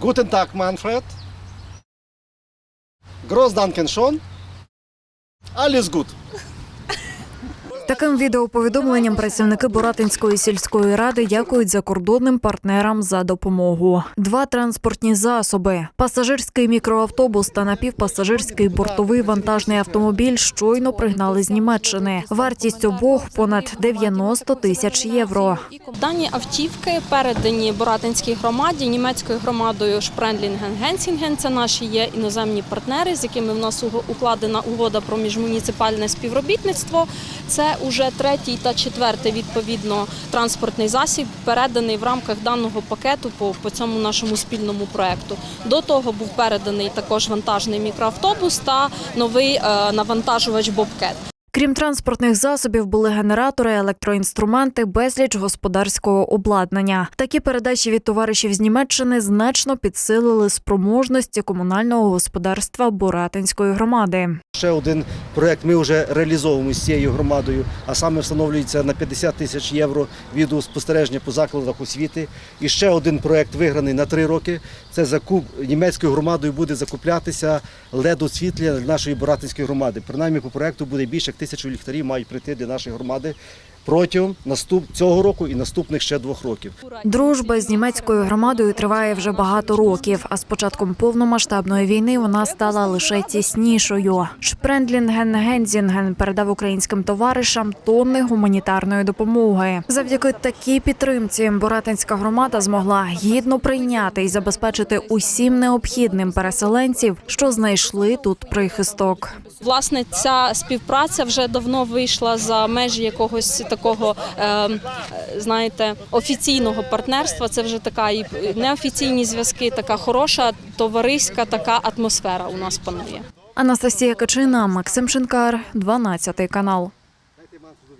Guten Tag, Manfred. Groß danken schon. Alles gut. Таким відеоповідомленням працівники Боратинської сільської ради дякують закордонним партнерам за допомогу. Два транспортні засоби: пасажирський мікроавтобус та напівпасажирський бортовий вантажний автомобіль щойно пригнали з Німеччини. Вартість обох понад 90 тисяч євро. Дані автівки передані Боратинській громаді німецькою громадою Шпрендлінген Генсінген. Це наші є іноземні партнери, з якими в нас укладена угода про міжмуніципальне співробітництво. Це уже третій та четвертий відповідно транспортний засіб, переданий в рамках даного пакету по, по цьому нашому спільному проекту. До того був переданий також вантажний мікроавтобус та новий е, навантажувач Бобкет. Крім транспортних засобів, були генератори, електроінструменти, безліч господарського обладнання. Такі передачі від товаришів з Німеччини значно підсилили спроможності комунального господарства Боратинської громади. Ще один проект ми вже реалізовуємо з цією громадою, а саме встановлюється на 50 тисяч євро відеоспостереження по закладах освіти. І ще один проект виграний на три роки. Це закуп німецькою громадою буде закуплятися LED-освітлення для нашої Боратинської громади. Принаймні по проекту буде більше як тисячу ліхтарів мають прийти для нашої громади протягом наступ цього року і наступних ще двох років. Дружба з німецькою громадою триває вже багато років. А з початком повномасштабної війни вона стала лише тіснішою. Шпрендлінген Гензінген передав українським товаришам тонни гуманітарної допомоги. Завдяки такій підтримці Боратинська громада змогла гідно прийняти і забезпечити усім необхідним переселенців, що знайшли тут прихисток. Власне, ця співпраця вже давно вийшла за межі якогось такого, е, е, знаєте, офіційного партнерства. Це вже така і неофіційні зв'язки, така хороша товариська така атмосфера у нас панує. Анастасія Качина, Максим Шинкар, 12 канал.